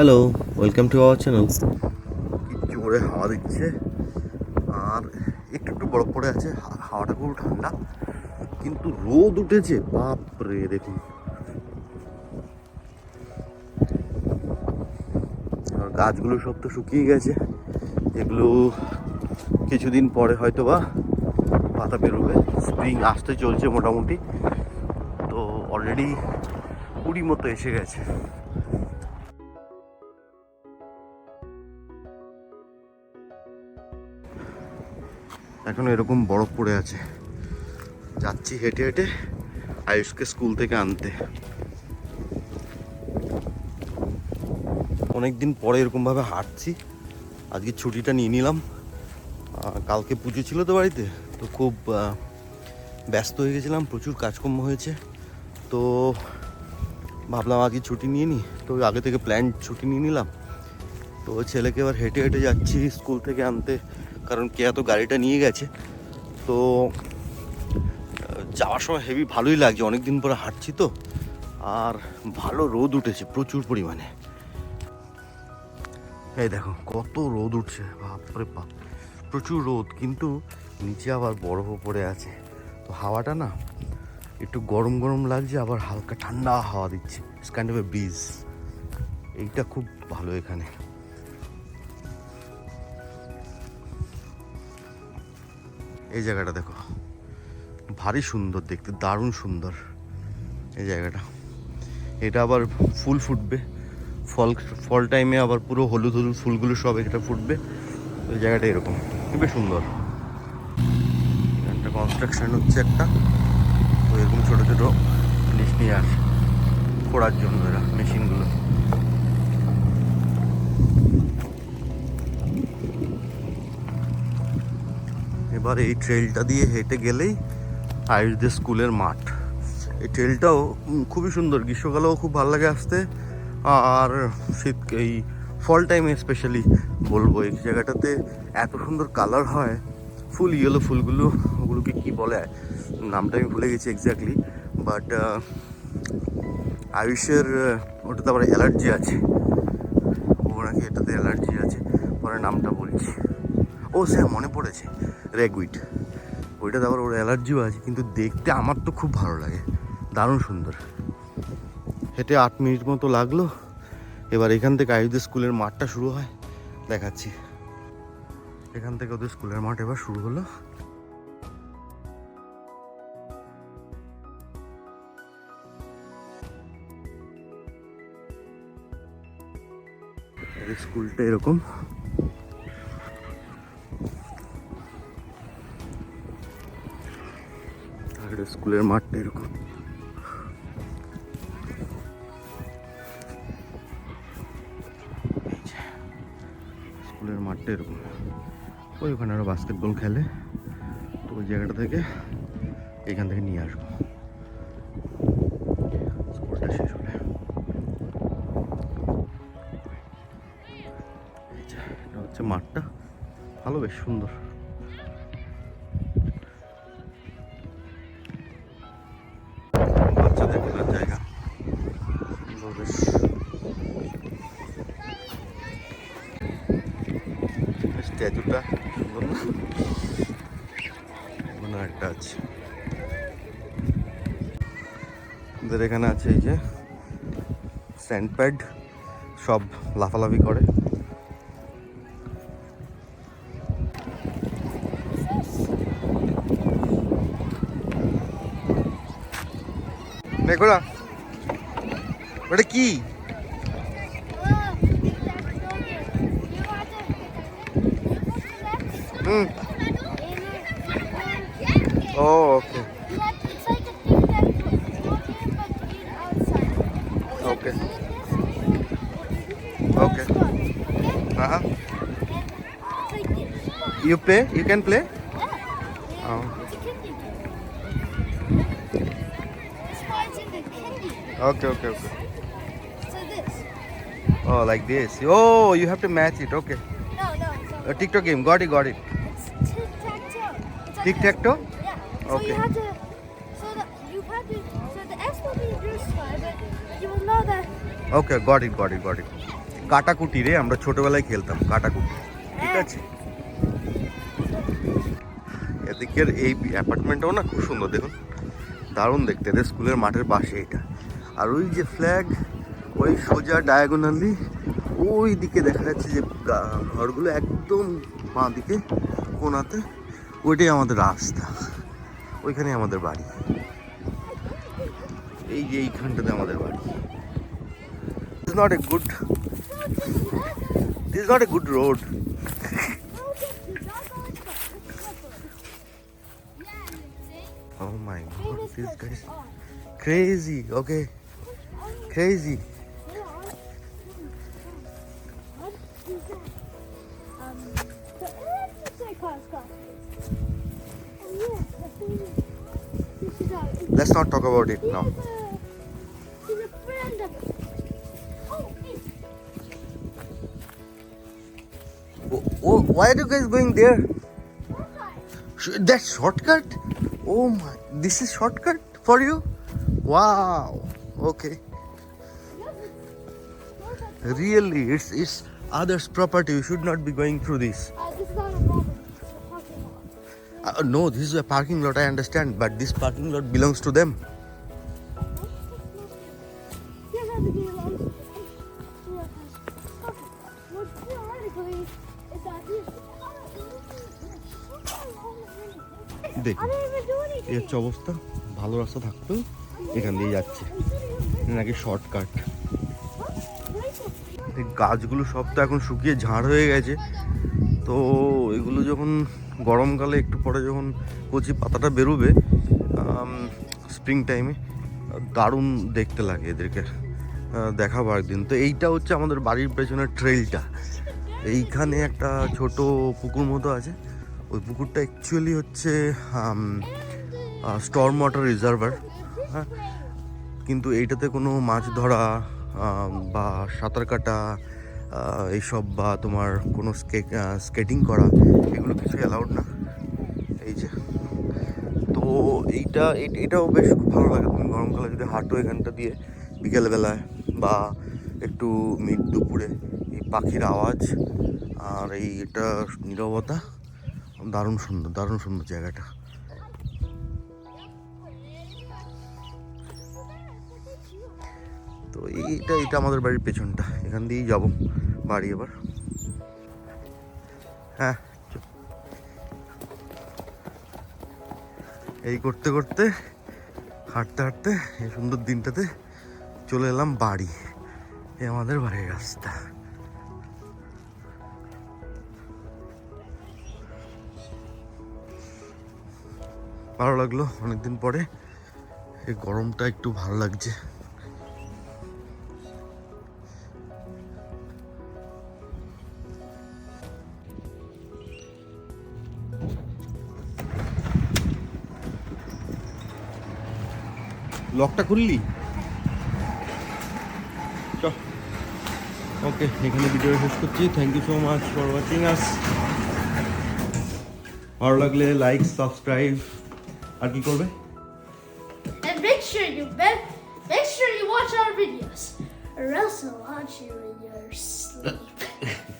Hello welcome to our channel জোরে হাওয়া দিচ্ছে। আর একটু একটু বরফ পড়ে আছে হাওয়াটা খুব ঠান্ডা। কিন্তু রোদ উঠেছে, বাপরে, দেখুন। গাছগুলো সব তো শুকিয়ে গেছে। এগুলো কিছুদিন পরে হয়তো বা পাতা বেরোবে। স্প্রিং আসতে চলছে মোটামুটি। তো অলরেডি কুড়ি মতো এসে গেছে। এখন এরকম বরফ পড়ে আছে। যাচ্ছি হেঁটে হেঁটে আয়ুষকে স্কুল থেকে আনতে। অনেকদিন পরে এরকমভাবে হাঁটছি। আজকে ছুটিটা নিয়ে নিলাম। কালকে পুজো ছিল তো বাড়িতে, তো খুব ব্যস্ত হয়ে গেছিলাম, প্রচুর কাজকর্ম হয়েছে। তো ভাবলাম আগে ছুটি নিয়ে নিই, তো আগে থেকে প্ল্যান ছুটি নিয়ে নিলাম। তো ছেলেকে এবার হেঁটে হেঁটে যাচ্ছি স্কুল থেকে আনতে। কারণ কে এত গাড়িটা নিয়ে গেছে? তো, যাওয়ার সময় হেভি ভালোই লাগছে অনেক দিন পরে হাঁটছি তো। আর ভালো রোদ উঠেছে, প্রচুর পরিমাণে। এই দেখো, কত রোদ উঠছে, বাপরে বাপ। প্রচুর রোদ, কিন্তু নিচে আবার বরফও পড়ে আছে। তো হাওয়াটা না, একটু গরম গরম লাগছে, আবার হালকা ঠান্ডা হাওয়া দিচ্ছে এ ব্রিজ এইটা খুব ভালো এখানে। এই জায়গাটা দেখো। ভারী সুন্দর, দেখতে দারুণ সুন্দর এই জায়গাটা। এটা আবার ফুল ফুটবে। ফল ফল টাইমে আবার পুরো হলুদ হলুদ ফুলগুলো সব এটা ফুটবে। এই জায়গাটা এরকম। খুবই সুন্দর। একটা কনস্ট্রাকশন হচ্ছে একটা। তো এরকম ছোটো ছোটো জিনিস নিয়ে আসে খোঁড়ার জন্য এরা মেশিনগুলো এবার এই ট্রেলটা দিয়ে হেঁটে গেলেই আয়ুষদের স্কুলের মাঠ। এই ট্রেলটাও খুবই সুন্দর। গ্রীষ্মকালেও খুব ভালো লাগে আসতে। আর শীত, এই ফল টাইমে স্পেশালি বলব, এই জায়গাটাতে এত সুন্দর কালার হয়। ফুল ইয়েলো ফুলগুলো, ওগুলোকে কি বলে, নামটা আমি ভুলে গেছি এক্স্যাক্টলি বাট আয়ুষের, ওটাতে আবার অ্যালার্জি আছে। ও নাকি এটাতে অ্যালার্জি আছে, পরে নামটা বলছি ও, স্যার, মনে পড়েছে। রেগুইট ওইটাতে আবার ওর অ্যালার্জিও আছে, কিন্তু দেখতে আমার তো খুব ভালো লাগে। দারুণ সুন্দর। হেঁটে আট মিনিট মতো লাগল। এবার এখান থেকে আয়ুধের স্কুলের মাঠটা শুরু হয়। দেখাচ্ছি। এখান থেকে ওদের স্কুলের মাঠ এবার শুরু হলো। স্কুলটা এরকম। স্কুলের মাঠটা এরকম। স্কুলের মাঠটা এরকম। ওই ওখানে আরও বাস্কেটবল খেলে। তো ওই জায়গাটা থেকে এখান থেকে নিয়ে আসব। স্কুলটা শেষ হলে। এটা হচ্ছে মাঠটা। ভালো, বেশ সুন্দর। একটা আছে ওদের এখানে আছে এই যে স্যান্ড প্যাড সব লাফালাফি করে। কি? হুম। Oh, okay. It's like a thing but outside. Okay. Okay. okay. Uh huh. You play? You can play? Yeah. Oh. It's a candy. This part's in the candy. Okay, okay, okay. Oh, like this. Oh, you have to match it. Okay. No, no. A TikTok game. Got it, got it. It's tic tac toe. Tic tac toe? Yeah. So Okay. you have to. So the you have to. So the X will be your side, but you will know that Okay, got it, got it, got it. কাটাকুটি রে আমরা ছোটবেলায় খেলতাম কাটাকুটি ঠিক আছে এদিকের এই অ্যাপার্টমেন্টটাও না খুব সুন্দর দেখুন দারুণ দেখতে এদের স্কুলের মাঠের পাশে এটা আর ওই যে ফ্ল্যাগ ওই সোজা ডায়াগোনালি ওই দিকে দেখা যাচ্ছে যে ঘরগুলো একদম বাঁ দিকে কোনাতে ওইটাই আমাদের রাস্তা ওইখানে আমাদের বাড়ি এই যে এইখানটাতে আমাদের বাড়ি is not a good this not a good road Oh my god, these guys crazy. Okay, crazy. Let's not talk about it now. She's a friend of Oh, it's Oh, oh, why are you guys going there? That shortcut? Oh my, this is shortcut for you? Wow. Okay. Really, it's it's others' property. You should not be going through this. Uh, no, this is a parking lot. I understand, but this parking lot belongs to them. এই হচ্ছে অবস্থা ভালো রাস্তা থাকতেও এখান দিয়ে যাচ্ছে নাকি শর্টকাট গাছগুলো সব তো এখন শুকিয়ে ঝাড় হয়ে গেছে তো এগুলো যখন গরমকালে একটু পরে যখন কচি পাতাটা বেরোবে স্প্রিং টাইমে দারুণ দেখতে লাগে এদেরকে দেখাবো একদিন। তো এইটা হচ্ছে আমাদের বাড়ির পেছনের ট্রেলটা এইখানে একটা ছোট পুকুর মতো আছে। ওই পুকুরটা অ্যাকচুয়ালি হচ্ছে স্টর্ম ওয়াটার রিজার্ভার হ্যাঁ? কিন্তু এইটাতে কোনো মাছ ধরা বা সাঁতার কাটা এইসব বা তোমার কোনো স্কে স্কেটিং করা, এগুলো কিছু অ্যালাউড না। এই যে, তো এইটা এট- এটাও বেশ খুব ভালো লাগে। তুমি গরমকালে যদি হাঁটো এখানটা দিয়ে বিকেলবেলায় বা একটু মিড দুপুরে, এই পাখির আওয়াজ আর এই এটা নীরবতা, দারুণ সুন্দর দারুণ সুন্দর জায়গাটা। তো এইটা এটা আমাদের বাড়ির পেছনটা। এখান দিয়েই যাব বাড়ি এবার। হ্যাঁ এই করতে করতে, হাঁটতে হাঁটতে এই সুন্দর দিনটাতে চলে এলাম বাড়ি। এ আমাদের বাড়ির রাস্তা। ভালো লাগল অনেকদিন পরে। এই গরমটা একটু ভালো লাগছে। লকটা খুললি? ওকে এখানে ভিডিও শেষ করছি। Thank you so much for watching us ভালো লাগলে লাইক সাবস্ক্রাইব আর কি করবে? Make sure you watch.